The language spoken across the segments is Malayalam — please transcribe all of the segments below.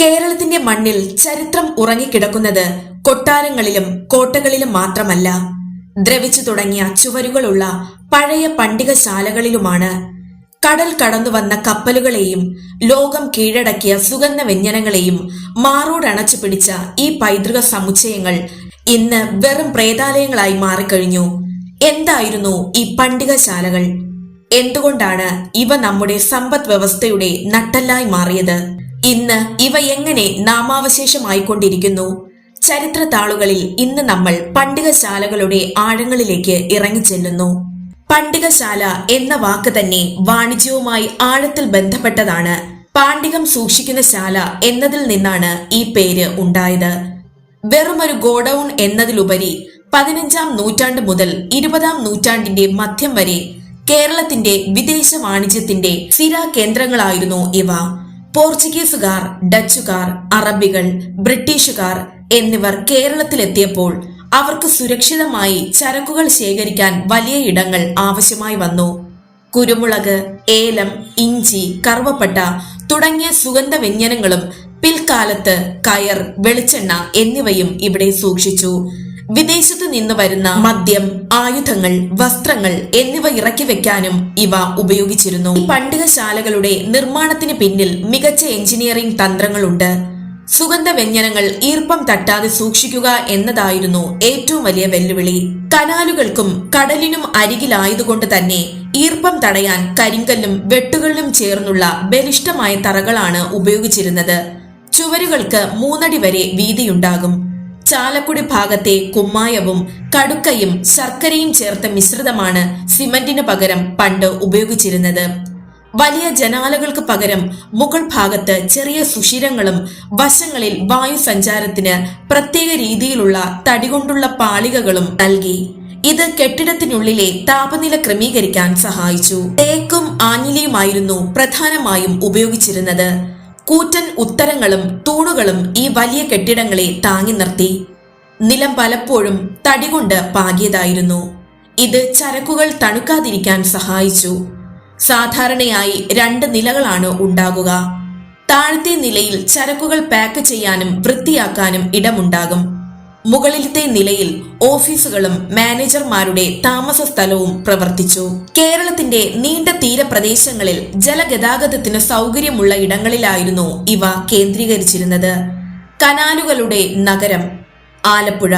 കേരളത്തിന്റെ മണ്ണിൽ ചരിത്രം ഉറങ്ങിക്കിടക്കുന്നത് കൊട്ടാരങ്ങളിലും കോട്ടകളിലും മാത്രമല്ല. ദ്രവിച്ചു തുടങ്ങിയ ചുവരുകളുള്ള പഴയ പണ്ടികശാലകളിലുമാണ്. കടൽ കടന്നു വന്ന കപ്പലുകളെയും ലോകം കീഴടക്കിയ സുഗന്ധ വ്യഞ്ജനങ്ങളെയും മാറോടണച്ചു പിടിച്ച ഈ പൈതൃക സമുച്ചയങ്ങൾ ഇന്ന് വെറും പ്രേതാലയങ്ങളായി മാറിക്കഴിഞ്ഞു. എന്തായിരുന്നു ഈ പണ്ടികശാലകൾ? എന്തുകൊണ്ടാണ് ഇവ നമ്മുടെ സമ്പദ് വ്യവസ്ഥയുടെ നട്ടല്ലായി മാറിയത്? ഇന്ന് ഇവ എങ്ങനെ നാമാവശേഷമായിക്കൊണ്ടിരിക്കുന്നു? ചരിത്ര താളുകളിൽ ഇന്ന് നമ്മൾ പണ്ടികശാലകളുടെ ആഴങ്ങളിലേക്ക് ഇറങ്ങിച്ചെല്ലുന്നു. പണ്ടികശാല എന്ന വാക്ക് തന്നെ വാണിജ്യവുമായി ആഴത്തിൽ ബന്ധപ്പെട്ടതാണ്. പാണ്ഡികം സൂക്ഷിക്കുന്ന ശാല എന്നതിൽ നിന്നാണ് ഈ പേര് ഉണ്ടായത്. വെറുമൊരു ഗോഡൌൺ എന്നതിലുപരി പതിനഞ്ചാം നൂറ്റാണ്ട് മുതൽ ഇരുപതാം നൂറ്റാണ്ടിന്റെ മധ്യം വരെ കേരളത്തിന്റെ വിദേശ വാണിജ്യത്തിന്റെ സ്ഥിര കേന്ദ്രങ്ങളായിരുന്നു ഇവ. പോർച്ചുഗീസുകാർ ഡച്ചുകാർ അറബികൾ ബ്രിട്ടീഷുകാർ എന്നിവർ കേരളത്തിലെത്തിയപ്പോൾ അവർക്ക് സുരക്ഷിതമായി ചരക്കുകൾ ശേഖരിക്കാൻ വലിയ ഇടങ്ങൾ ആവശ്യമായി വന്നു. കുരുമുളക് ഏലം ഇഞ്ചി കറുവപ്പട്ട തുടങ്ങിയ സുഗന്ധ വ്യഞ്ജനങ്ങളും പിൽക്കാലത്ത് കയർ വെളിച്ചെണ്ണ എന്നിവയും ഇവിടെ സൂക്ഷിച്ചു. വിദേശത്തു നിന്ന് വരുന്ന മദ്യം ആയുധങ്ങൾ വസ്ത്രങ്ങൾ എന്നിവ ഇറക്കി വെക്കാനും ഇവ ഉപയോഗിച്ചിരുന്നു. പണ്ടികശാലകളുടെ നിർമ്മാണത്തിന് പിന്നിൽ മികച്ച എഞ്ചിനീയറിംഗ് തന്ത്രങ്ങളുണ്ട്. സുഗന്ധ വ്യഞ്ജനങ്ങൾ ഈർപ്പം തട്ടാതെ സൂക്ഷിക്കുക എന്നതായിരുന്നു ഏറ്റവും വലിയ വെല്ലുവിളി. കനാലുകൾക്കും കടലിനും അരികിലായതുകൊണ്ട് തന്നെ ഈർപ്പം തടയാൻ കരിങ്കല്ലും വെട്ടുകളിലും ചേർന്നുള്ള ബലിഷ്ടമായ തറകളാണ് ഉപയോഗിച്ചിരുന്നത്. ചുവരുകൾക്ക് മൂന്നടി വരെ വീതിയുണ്ടാകും. ചാലക്കുടി ഭാഗത്തെ കുമ്മായവും കടുക്കയും ശർക്കരയും ചേർത്ത മിശ്രിതമാണ് സിമന്റിന് പകരം പണ്ട് ഉപയോഗിച്ചിരുന്നത്. വലിയ ജനാലകൾക്ക് പകരം മുകൾ ഭാഗത്ത് ചെറിയ സുഷിരങ്ങളും വശങ്ങളിൽ വായു സഞ്ചാരത്തിന് പ്രത്യേക രീതിയിലുള്ള തടികൊണ്ടുള്ള പാളികകളും നൽകി. ഇത് കെട്ടിടത്തിനുള്ളിലെ താപനില ക്രമീകരിക്കാൻ സഹായിച്ചു. തേക്കും ആഞ്ഞിലിയുമായിരുന്നു പ്രധാനമായും ഉപയോഗിച്ചിരുന്നത്. കൂറ്റൻ ഉത്തരങ്ങളും തൂണുകളും ഈ വലിയ കെട്ടിടങ്ങളെ താങ്ങി നിർത്തി. നിലം പലപ്പോഴും തടികൊണ്ട് പാകിയതായിരുന്നു. ഇത് ചരക്കുകൾ തണുക്കാതിരിക്കാൻ സഹായിച്ചു. സാധാരണയായി രണ്ട് നിലകളാണ് ഉണ്ടാകുക. താഴത്തെ നിലയിൽ ചരക്കുകൾ പാക്ക് ചെയ്യാനും വൃത്തിയാക്കാനും ഇടമുണ്ടാകും. മുകളിലത്തെ നിലയിൽ ഓഫീസുകളും മാനേജർമാരുടെ താമസ സ്ഥലവും പ്രവർത്തിച്ചു. കേരളത്തിന്റെ നീണ്ട തീരപ്രദേശങ്ങളിൽ ജലഗതാഗതത്തിന് സൗകര്യമുള്ള ഇടങ്ങളിലായിരുന്നു ഇവ കേന്ദ്രീകരിച്ചിരുന്നത്. കനാലുകളുടെ നഗരം ആലപ്പുഴ.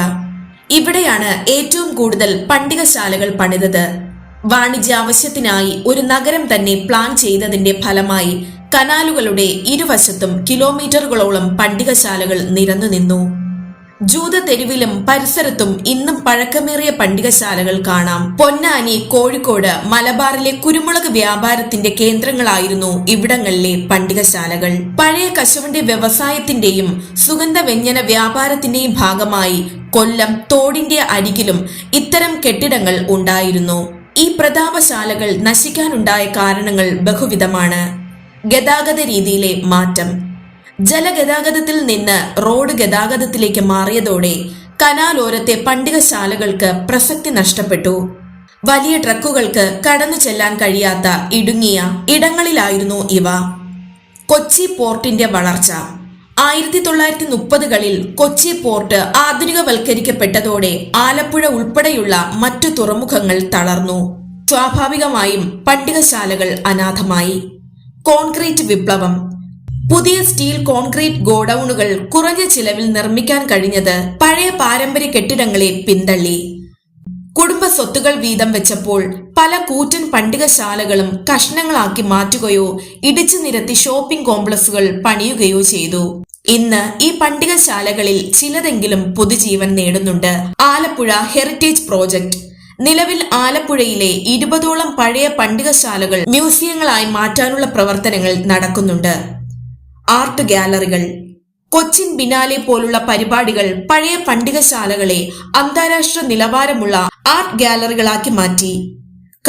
ഇവിടെയാണ് ഏറ്റവും കൂടുതൽ പണ്ടികശാലകൾ പണിതത്. വാണിജ്യ ആവശ്യത്തിനായി ഒരു നഗരം തന്നെ പ്ലാൻ ചെയ്തതിന്റെ ഫലമായി കനാലുകളുടെ ഇരുവശത്തും കിലോമീറ്ററുകളോളം പണ്ടികശാലകൾ നിരന്നു നിന്നു. ജൂത തെരുവിലും പരിസരത്തും ഇന്നും പഴക്കമേറിയ പണ്ടികശാലകൾ കാണാം. പൊന്നാനി കോഴിക്കോട് മലബാറിലെ കുരുമുളക് വ്യാപാരത്തിന്റെ കേന്ദ്രങ്ങളായിരുന്നു ഇവിടങ്ങളിലെ പണ്ടികശാലകൾ. പഴയ കശുവണ്ടി വ്യവസായത്തിന്റെയും സുഗന്ധ വ്യഞ്ജന വ്യാപാരത്തിന്റെയും ഭാഗമായി കൊല്ലം തോടിന്റെ അരികിലും ഇത്തരം കെട്ടിടങ്ങൾ ഉണ്ടായിരുന്നു. ഈ പ്രതാപശാലകൾ നശിക്കാനുണ്ടായ കാരണങ്ങൾ ബഹുവിധമാണ്. ഗതാഗത രീതിയിലെ മാറ്റം. ജലഗതാഗതത്തിൽ നിന്ന് റോഡ് ഗതാഗതത്തിലേക്ക് മാറിയതോടെ കനാലോരത്തെ പണ്ടികശാലകൾക്ക് പ്രസക്തി നഷ്ടപ്പെട്ടു. വലിയ ട്രക്കുകൾക്ക് കടന്നു ചെല്ലാൻ കഴിയാത്ത ഇടുങ്ങിയ ഇടങ്ങളിലായിരുന്നു ഇവ. കൊച്ചി പോർട്ടിന്റെ വളർച്ച. ആയിരത്തി തൊള്ളായിരത്തി മുപ്പതുകളിൽ കൊച്ചി പോർട്ട് ആധുനികവൽക്കരിക്കപ്പെട്ടതോടെ ആലപ്പുഴ ഉൾപ്പെടെയുള്ള മറ്റു തുറമുഖങ്ങൾ തളർന്നു. സ്വാഭാവികമായും പണ്ടികശാലകൾ അനാഥമായി. കോൺക്രീറ്റ് വിപ്ലവം പുതിയ സ്റ്റീൽ കോൺക്രീറ്റ് ഗോഡൌണുകൾ കുറഞ്ഞ ചിലവിൽ നിർമ്മിക്കാൻ കഴിഞ്ഞത് പഴയ പാരമ്പര്യ കെട്ടിടങ്ങളെ പിന്തള്ളി. കുടുംബ സ്വത്തുകൾ വീതം വെച്ചപ്പോൾ പല കൂറ്റൻ പണ്ടികശാലകളും കഷ്ണങ്ങളാക്കി മാറ്റുകയോ ഇടിച്ചു നിരത്തി ഷോപ്പിംഗ് കോംപ്ലക്സുകൾ പണിയുകയോ ചെയ്തു. ഇന്ന് ഈ പണ്ടികശാലകളിൽ ചിലതെങ്കിലും പുതുജീവൻ നേടുന്നുണ്ട്. Alappuzha heritage project. നിലവിൽ ആലപ്പുഴയിലെ ഇരുപതോളം പഴയ പണ്ടികശാലകൾ മ്യൂസിയങ്ങളായി മാറ്റാനുള്ള പ്രവർത്തനങ്ങൾ നടക്കുന്നുണ്ട്. ആർട്ട് ഗാലറികൾ കൊച്ചിൻ ബിനാലെ പോലുള്ള പരിപാടികൾ പഴയ പണ്ടികശാലകളെ അന്താരാഷ്ട്ര നിലവാരമുള്ള ആർട്ട് ഗാലറികളാക്കി മാറ്റി.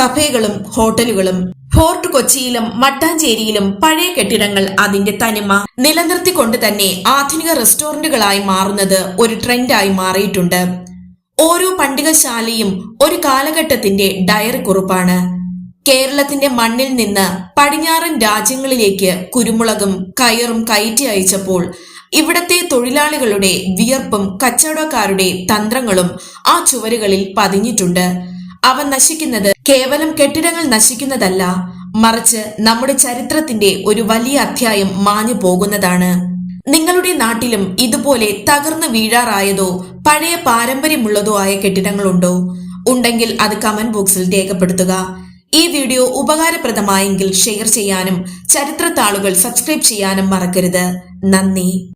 കഫേകളും ഹോട്ടലുകളും ഫോർട്ട് കൊച്ചിയിലും മട്ടാഞ്ചേരിയിലും പഴയ കെട്ടിടങ്ങൾ അതിന്റെ തനിമ നിലനിർത്തിക്കൊണ്ട് തന്നെ ആധുനിക റെസ്റ്റോറന്റുകളായി മാറുന്നത് ഒരു ട്രെൻഡായി മാറിയിട്ടുണ്ട്. ഓരോ പണ്ടികശാലയും ഒരു കാലഘട്ടത്തിന്റെ ഡയറി കുറിപ്പാണ്. കേരളത്തിന്റെ മണ്ണിൽ നിന്ന് പടിഞ്ഞാറൻ രാജ്യങ്ങളിലേക്ക് കുരുമുളകും കയറും കയറ്റി അയച്ചപ്പോൾ ഇവിടത്തെ തൊഴിലാളികളുടെ വിയർപ്പും കച്ചവടക്കാരുടെ തന്ത്രങ്ങളും ആ ചുവരുകളിൽ പതിഞ്ഞിട്ടുണ്ട്. അവ നശിക്കുന്നത് കേവലം കെട്ടിടങ്ങൾ നശിക്കുന്നതല്ല മറിച്ച് നമ്മുടെ ചരിത്രത്തിന്റെ ഒരു വലിയ അധ്യായം മാഞ്ഞു പോകുന്നതാണ്. നിങ്ങളുടെ നാട്ടിലും ഇതുപോലെ തകർന്നു വീഴാറായതോ പഴയ പാരമ്പര്യമുള്ളതോ ആയ കെട്ടിടങ്ങളുണ്ടോ? ഉണ്ടെങ്കിൽ അത് കമന്റ് ബോക്സിൽ രേഖപ്പെടുത്തുക. ഈ വീഡിയോ ഉപകാരപ്രദമായെങ്കിൽ ഷെയർ ചെയ്യാനും ചരിത്രത്താളുകൾ സബ്സ്ക്രൈബ് ചെയ്യാനും മറക്കരുത്. നന്ദി.